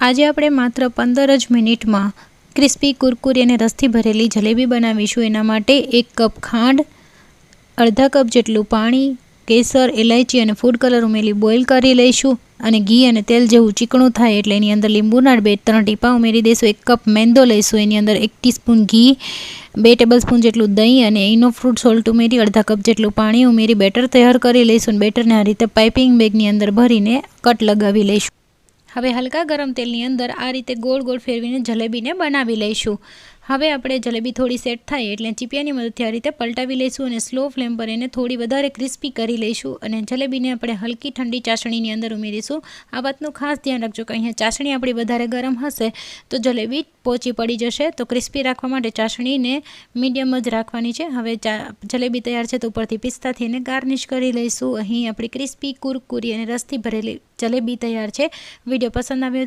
આજે આપણે માત્ર પંદર જ મિનિટમાં ક્રિસ્પી કુરકુરી અને રસથી ભરેલી જલેબી બનાવીશું. એના માટે એક કપ ખાંડ, અડધા કપ જેટલું પાણી, કેસર ઇલાયચી અને ફૂડ કલર ઉમેરી બોઇલ કરી લઈશું અને ઘી અને તેલ જેવું ચીકણું થાય એટલે એની અંદર લીંબુના બે, ત્રણ ટીપા ઉમેરી દઈશું એક કપ મેંદો લઈશું. એની અંદર એક ટીસ્પૂન ઘી, બે ટેબલ સ્પૂન જેટલું દહીં અને એનો ફ્રૂટ સોલ્ટ ઉમેરી, અડધા કપ જેટલું પાણી ઉમેરી બેટર તૈયાર કરી લઈશું અને બેટરને આ રીતે પાઇપિંગ બેગની અંદર ભરીને કટ લગાવી લઈશું. હવે હલકા ગરમ તેલની અંદર આ રીતે ગોળ ગોળ ફેરવીને જલેબીને બનાવી લઈશું. હવે આપણે જલેબી થોડી સેટ થાય એટલે ચીપિયાની મદદથી આ રીતે પલટાવી લઈશું અને સ્લો ફ્લેમ પર એને થોડી વધારે ક્રિસ્પી કરી લઈશું અને જલેબીને આપણે હલકી ઠંડી ચાસણીની અંદર ઉમેરીશું. આ વાતનું ખાસ ધ્યાન રાખજો કે અહીંયા ચાસણી આપણી વધારે ગરમ હશે તો જલેબી પોચી પડી જશે. તો ક્રિસ્પી રાખવા માટે ચાસણીને મીડિયમ જ રાખવાની છે. હવે જલેબી તૈયાર છે તો ઉપરથી પિસ્તાથી એને ગાર્નિશ કરી લઈશું. અહીં આપણી ક્રિસ્પી કુરકુરી અને રસથી ભરેલી જલેબી તૈયાર છે. વીડિયો પસંદ આવ્યો